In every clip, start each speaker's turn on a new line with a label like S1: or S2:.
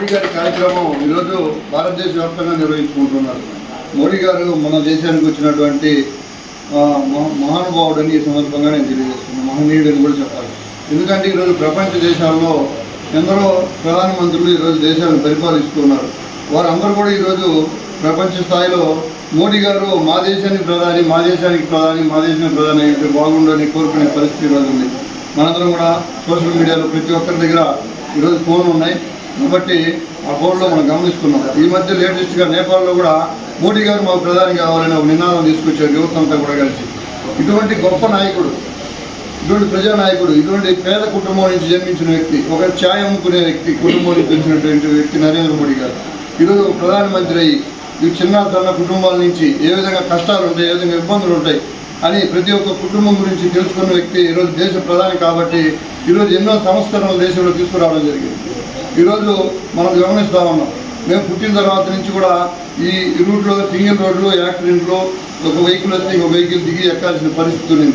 S1: మోడీ గారి కార్యక్రమం ఈరోజు భారతదేశ వ్యాప్తంగా నిర్వహించుకుంటున్నారు. మోడీ గారు మన దేశానికి వచ్చినటువంటి మహా- మహానుభావుడని ఈ సందర్భంగా నేను తెలియజేస్తున్నాను. మహనీయుడని కూడా చెప్పాలి. ఎందుకంటే ఈరోజు ప్రపంచ దేశాల్లో ఎందరో ప్రధానమంత్రులు ఈరోజు దేశాలను పరిపాలిస్తున్నారు. వారందరూ కూడా ఈరోజు ప్రపంచ స్థాయిలో మోడీ గారు మా దేశానికి ప్రధాని మా దేశానికి ప్రధాని మా దేశానికి ప్రధాని అయితే బాగుండని కోరుకునే పరిస్థితి ఈరోజు ఉంది. మనందరం కూడా సోషల్ మీడియాలో ప్రతి ఒక్కరి దగ్గర ఈరోజు ఫోన్లు ఉన్నాయి. కాబట్టి ఆ బోర్డులో మనం గమనిస్తున్నాం. ఈ మధ్య లేటెస్ట్గా నేపాల్లో కూడా మోడీ గారు మాకు ప్రధాని కావాలని ఒక నినాదం తీసుకొచ్చారు యువతంతా కూడా కలిసి. ఇటువంటి గొప్ప నాయకుడు ఇటువంటి ప్రజానాయకుడు ఇటువంటి పేద కుటుంబం నుంచి జన్మించిన వ్యక్తి ఒక ఛాయ్ అమ్ముకునే వ్యక్తి కుటుంబం నుంచి వచ్చినటువంటి వ్యక్తి నరేంద్ర మోడీ గారు. ఈరోజు ప్రధానమంత్రి అయ్యి ఈ చిన్న సన్న కుటుంబాల నుంచి ఏ విధంగా కష్టాలు ఉంటాయి ఏ విధంగా ఇబ్బందులు ఉంటాయి అని ప్రతి ఒక్క కుటుంబం గురించి తెలుసుకున్న వ్యక్తి ఈరోజు దేశ ప్రధాని కాబట్టి ఈరోజు ఎన్నో సంస్కరణలు దేశంలో తీసుకురావడం జరిగింది. ఈరోజు మనం గమనిస్తూ ఉన్నాం. మేము పుట్టిన తర్వాత నుంచి కూడా ఈ రూట్లో సింగిల్ రోడ్లు యాక్సిడెంట్లు ఒక వెహికల్ వస్తే ఇంకో వెహికల్ దిగి ఎక్కాల్సిన పరిస్థితి ఉంది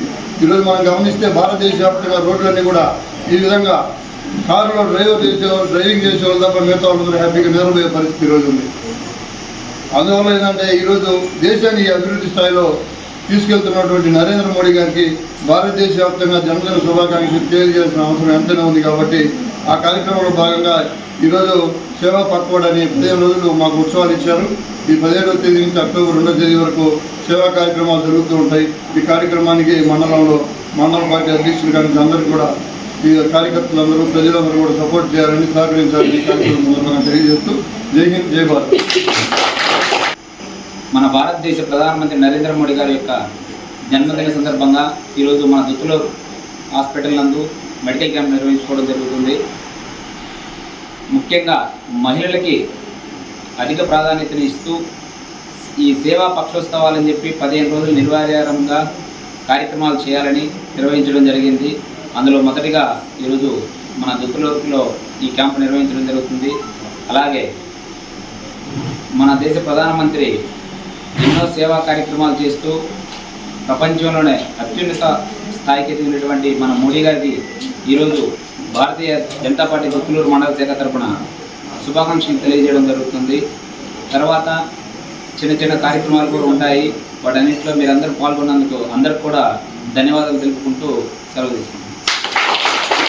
S1: ఈరోజు మనం గమనిస్తే భారతదేశ వ్యాప్తంగా రోడ్లన్నీ కూడా ఈ విధంగా కారులో డ్రైవర్ చేసేవాళ్ళు డ్రైవింగ్ చేసేవాళ్ళు తప్ప మిగతా వాళ్ళందరూ హ్యాపీగా నిద్రపోయే పరిస్థితి ఈరోజు ఉంది. అందువల్ల ఏంటంటే ఈరోజు దేశాన్ని అభివృద్ధి స్థాయిలో తీసుకెళ్తున్నటువంటి నరేంద్ర మోడీ గారికి భారతదేశ వ్యాప్తంగా జన్మదిన శుభాకాంక్షలు తెలియజేయాల్సిన అవసరం ఎంతైనా ఉంది కాబట్టి ఆ కార్యక్రమంలో భాగంగా ఈరోజు సేవా పక్వాడ్ అనే పదిహేను రోజులు మాకు ఉత్సవాలు ఇచ్చారు. ఈ పదిహేడవ తేదీ నుంచి అక్టోబర్ రెండవ తేదీ వరకు సేవా కార్యక్రమాలు జరుగుతూ ఉంటాయి. ఈ కార్యక్రమానికి మండలంలో మండల పార్టీ అధ్యక్షులు కానీ అందరికీ కూడా ఈ కార్యకర్తలందరూ ప్రజలందరూ కూడా సపోర్ట్ చేయాలని సహకరించాలని ఈ కార్యక్రమం తెలియజేస్తూ జై హింద్ జై భారత్.
S2: మన భారతదేశ ప్రధానమంత్రి నరేంద్ర మోడీ గారి యొక్క జన్మదిన సందర్భంగా ఈరోజు మన దుత్తులో హాస్పిటల్ నందు మెడికల్ క్యాంప్ నిర్వహించుకోవడం జరుగుతుంది. ముఖ్యంగా మహిళలకి అధిక ప్రాధాన్యతను ఇస్తూ ఈ సేవా పక్షోత్సవాలని చెప్పి పదిహేను రోజులు నిర్వార్యంగా కార్యక్రమాలు చేయాలని నిర్వహించడం జరిగింది. అందులో మొదటిగా ఈరోజు మన దుత్తులోకిలో ఈ క్యాంప్ నిర్వహించడం జరుగుతుంది. అలాగే మన దేశ ప్రధానమంత్రి ఎన్నో సేవా కార్యక్రమాలు చేస్తూ ప్రపంచంలోనే అత్యున్నత స్థాయికి ఎదిగినటువంటి మన మోడీ గారికి ఈరోజు భారతీయ జనతా పార్టీ గుత్తులూరు మండల శాఖ తరపున శుభాకాంక్షలు తెలియజేయడం జరుగుతుంది. తర్వాత చిన్న చిన్న కార్యక్రమాలు కూడా ఉంటాయి. వాటన్నింటిలో మీరందరూ పాల్గొన్నందుకు అందరికి కూడా ధన్యవాదాలు తెలుపుకుంటూ సెలవు తీసుకుంటాం